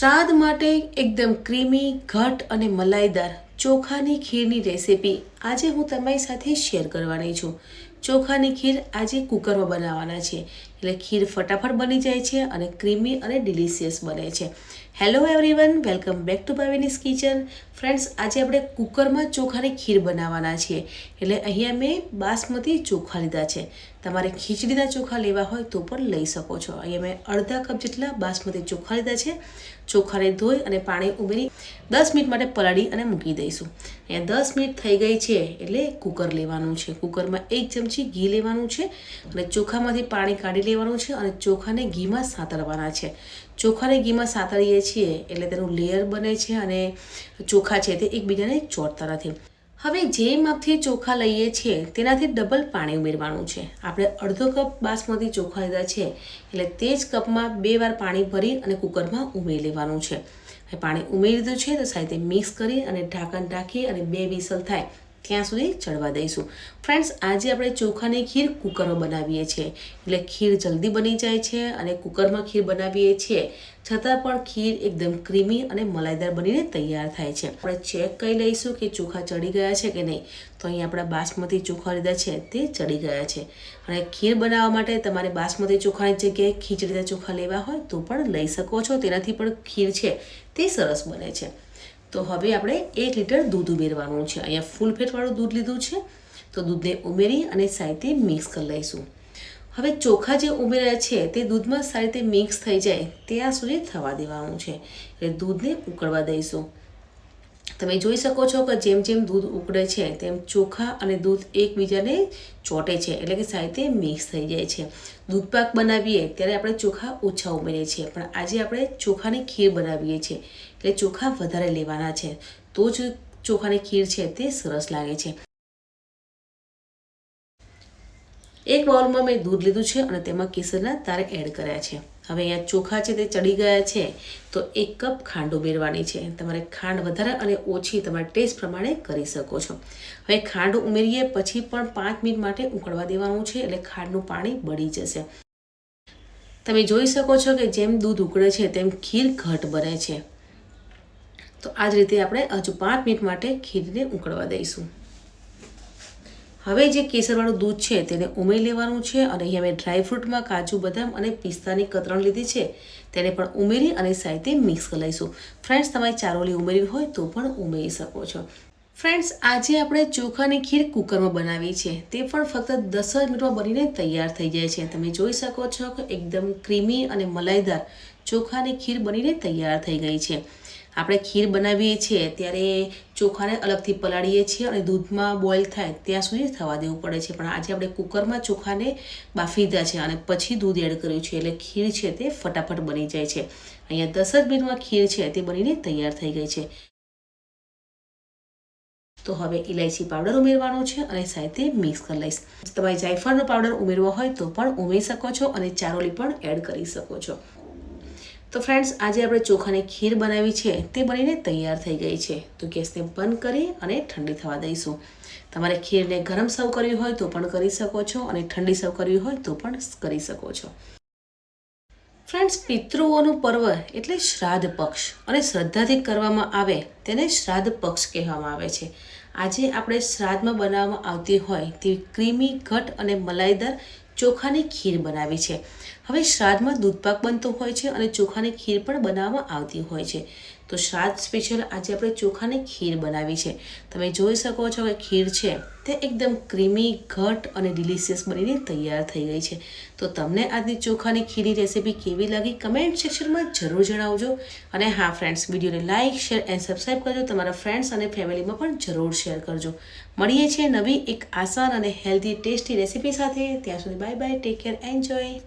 શ્રાદ્ધ માટે એકદમ ક્રીમી, ઘટ અને મલાઈદાર ચોખાની ખીરની રેસીપી આજે હું તમારી સાથે શેર કરવાની છું. ચોખાની ખીર આજે કુકરમાં બનાવવાના છે. એટલે ખીર ફટાફટ બની જાય છે અને ક્રીમી અને ડિલિશિયસ બને છે. Hello everyone welcome back to Bhavini's kitchen friends આજે આપણે કુકરમાં ચોખાની ખીર બનાવવાના છીએ. એટલે અહીંયા મેં બાસમતી ચોખા લીધા છે. તમારે ખીચડીના ચોખા લેવા હોય તો પણ લઈ શકો છો. અહીંયા મેં અડધા કપ જેટલા બાસમતી ચોખા લીધા છે. ચોખાને ધોઈ અને પાણી ઉમેરી દસ મિનિટ માટે પલાળી અને મૂકી દઈશું. અહીંયા દસ મિનિટ થઈ ગઈ છે એટલે કુકર લેવાનું છે. કુકરમાં એક ચમચી ઘી લેવાનું છે અને ચોખામાંથી પાણી કાઢી લેવાનું છે અને ચોખાને ઘીમાં સાતરવાના છે. ચોખાને ઘીમાં સાંતળીએ છીએ એટલે તેનું લેયર બને છે અને ચોખા છે તે એકબીજાને ચોટતા નથી. હવે જે માપથી ચોખા લઈએ છીએ, તેનાથી ડબલ પાણી ઉમેરવાનું છે. આપણે અડધો કપ બાસમતી ચોખા લીધા છે, એટલે તે જ કપમાં બે વાર પાણી ભરી અને કુકરમાં ઉમેરી લેવાનું છે. પાણી ઉમેરી દીધું છે, તો સાથે મિક્સ કરી અને ઢાંકણ ઢાંકી અને બે વિસલ થાય. ત્યાં સુધી ચડવા દઈશું? ફ્રેન્ડ્સ આજે આપણે ચોખાની ખીર કુકરમાં બનાવીએ છીએ. એટલે ખીર જલ્દી બની જાય છે અને કુકરમાં ખીર બનાવીએ છીએ. છતાં પણ ખીર એકદમ ક્રીમી અને મલાઈદાર બનીને તૈયાર થાય છે. આપણે ચેક કરી લઈશું કે ચોખા ચડી ગયા છે કે નહીં. તો અહીં આપણા બાસમતી ચોખા લીધા છે, તે ચડી ગયા છે. અને ખીર બનાવવા માટે તમારે બાસમતી ચોખાની જગ્યાએ ખીચડીના ચોખા લેવા હોય તો પણ લઈ શકો છો. તેનાથી પણ ખીર છે, તે સરસ બને છે. તો હવે આપણે એક લીટર દૂધ ઉમેરવાનું છે. અહીંયા ફૂલ ફેટવાળું દૂધ લીધું છે. તો દૂધને ઉમેરી અને સાઈતે મિક્સ કરી લઈશું. હવે ચોખા જે ઉમેર્યા છે, તે દૂધમાં સારી રીતે મિક્સ થઈ જાય ત્યાં સુધી થવા દેવાનું છે. એટલે દૂધને ઉકળવા દઈશું. તમે જોઈ શકો છો કે જેમ જેમ દૂધ ઉકળે છે, તેમ ચોખા અને દૂધ એકબીજાને ચોટે છે. એટલે કે સારી રીતે મિક્સ થઈ જાય છે. દૂધપાક બનાવીએ ત્યારે આપણે ચોખા ઓછા ઉમેરીએ છીએ. પણ આજે આપણે ચોખાની ખીર બનાવીએ છીએ. એટલે ચોખા વધારે લેવાના છે. તો જ ચોખાની ખીર છે તે સરસ લાગે છે. એક બાઉલમાં મેં દૂધ લીધું છે અને તેમાં કેસરના તારે એડ કર્યા છે. હવે અહીંયા ચોખા છે તે ચડી ગયા છે, તો એક કપ ખાંડ ઉમેરવાની છે. તમારે ખાંડ વધારે અને ઓછી તમારા ટેસ્ટ પ્રમાણે કરી શકો છો. હવે ખાંડ ઉમેરીએ પછી પણ પાંચ મિનિટ માટે ઉકળવા દેવાનું છે એટલે ખાંડનું પાણી બળી જશે. તમે જોઈ શકો છો કે જેમ દૂધ ઉકળે છે તેમ ખીર ઘટ બને છે. તો આ જ રીતે આપણે હજુ પાંચ મિનિટ માટે ખીરને ઉકળવા દઈશું. હવે જે કેસરવાળું દૂધ છે તેને ઉમેરી લેવાનું છે અને અહીંયા મેં ડ્રાયફ્રૂટમાં કાજુ, બદામ અને પિસ્તાની કતરણ લીધી છે. તેને પણ ઉમેરી અને સાથે મિક્સ કરી લઈશું. ફ્રેન્ડ્સ, તમારે ચારોલી ઉમેરવી હોય તો પણ ઉમેરી શકો છો. ફ્રેન્ડ્સ, આજે આપણે ચોખાની ખીર કુકરમાં બનાવી છે. તે પણ ફક્ત દસ જ મિનિટમાં બનીને તૈયાર થઈ જાય છે. તમે જોઈ શકો છો કે એકદમ ક્રીમી અને મલાઈદાર ચોખાની ખીર બનીને તૈયાર થઈ ગઈ છે. આપણે ખીર બનાવીએ છીએ, ત્યારે ચોખાને અલગથી પલાળીએ છીએ અને દૂધમાં બોઇલ થાય ત્યાં સુધી થવા દેવું પડે છે. પણ આજે આપણે કુકરમાં ચોખાને બાફી દીધા છે અને પછી દૂધ એડ કર્યું છે એટલે ખીર છે તે ફટાફટ બની જાય છે. અહીંયા દસ જ મિનિટમાં ખીર છે તે બનીને તૈયાર થઈ ગઈ છે. તો હવે ઇલાયચી પાવડર ઉમેરવાનો છે અને સાથે મિક્સ કરી લઈશ. તમારે જાયફળનો પાવડર ઉમેરવો હોય તો પણ ઉમેરી શકો છો અને ચારોલી પણ એડ કરી શકો છો. તો ફ્રેન્ડ્સ આજે આપણે ચોખાની ખીર બનાવી છે. તે બનીને તૈયાર થઈ ગઈ છે. તો ગેસને બંધ કરી અને ઠંડી થવા દઈશું. તમારે ખીરને ગરમ સર્વ કરવી હોય તો પણ કરી શકો છો અને ઠંડી સર્વ કરવી હોય તો પણ કરી શકો છો. ફ્રેન્ડ્સ પિતૃઓનું પર્વ એટલે શ્રાદ્ધ પક્ષ અને શ્રદ્ધાથી કરવામાં આવે તેને શ્રાદ્ધ પક્ષ કહેવામાં આવે છે. આજે આપણે શ્રાદ્ધમાં બનાવવામાં આવતી હોય તેવી ક્રીમી, ઘટ અને મલાઈદાર ચોખાની ખીર બનાવી છે. હવે શ્રાદ્ધમાં દૂધપાક બનતો હોય છે અને ચોખાની ખીર પણ બનાવવામાં આવતી હોય છે. તો શ્રાદ્ધ સ્પેશિયલ આજે આપણે ચોખાની ખીર બનાવી છે. તમે જોઈ શકો છો કે ખીર છે તે એકદમ ક્રીમી, ઘટ અને ડિલિશિયસ બનીને તૈયાર થઈ ગઈ છે. તો તમને આજની ચોખાની ખીરની રેસીપી કેવી લાગી કમેન્ટ સેક્શનમાં જરૂર જણાવજો. અને હા, ફ્રેન્ડ્સ, વિડીયોને લાઇક શેર એન્ડ સબસ્ક્રાઈબ કરજો. તમારા ફ્રેન્ડ્સ અને ફેમિલીમાં પણ જરૂર શેર કરજો. મળીએ છીએ નવી એક આસાન અને હેલ્ધી ટેસ્ટી રેસીપી સાથે. ત્યાં સુધી bye bye take care enjoy